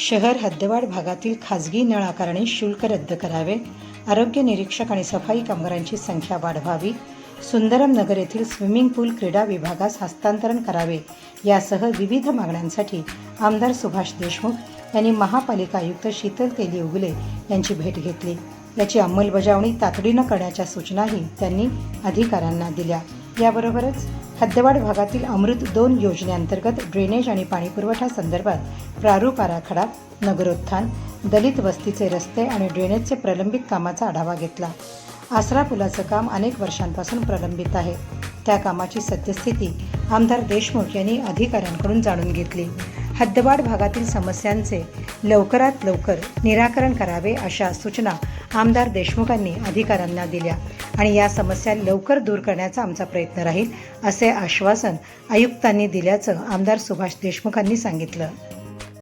शहर हद्दवाढ भागातील खाजगी नळ शुल्क रद्द करावे आरोग्य निरीक्षक आणि सफाई कामगारांची संख्या वाढवावी सुंदरम नगर येथील स्विमिंग पूल क्रीडा विभागास हस्तांतरण करावे यासह विविध मागण्यांसाठी आमदार सुभाष देशमुख यांनी महापालिका आयुक्त शीतल तेली उगले यांची भेट घेतली. याची अंमलबजावणी तातडीनं करण्याच्या सूचनाही त्यांनी अधिकाऱ्यांना दिल्या. याबरोबरच हद्दवाड भागातील अमृत दोन योजनेअंतर्गत ड्रेनेज आणि पाणीपुरवठा संदर्भात प्रारूप आराखडा नगरोत्थान दलित वस्तीचे रस्ते आणि ड्रेनेजचे प्रलंबित कामाचा आढावा घेतला. आसरा पुलाचं काम अनेक वर्षांपासून प्रलंबित आहे. त्या कामाची सद्यस्थिती आमदार देशमुख यांनी अधिकाऱ्यांकडून जाणून घेतली. हद्दवाड भागातील समस्यांचे लवकरात लवकर निराकरण करावे अशा सूचना आमदार देशमुखांनी अधिकाऱ्यांना दिल्या. आणि या समस्या लवकर दूर करण्याचा आमचा प्रयत्न राहील असे आश्वासन आयुक्तांनी दिल्याचं आमदार सुभाष देशमुखांनी सांगितलं.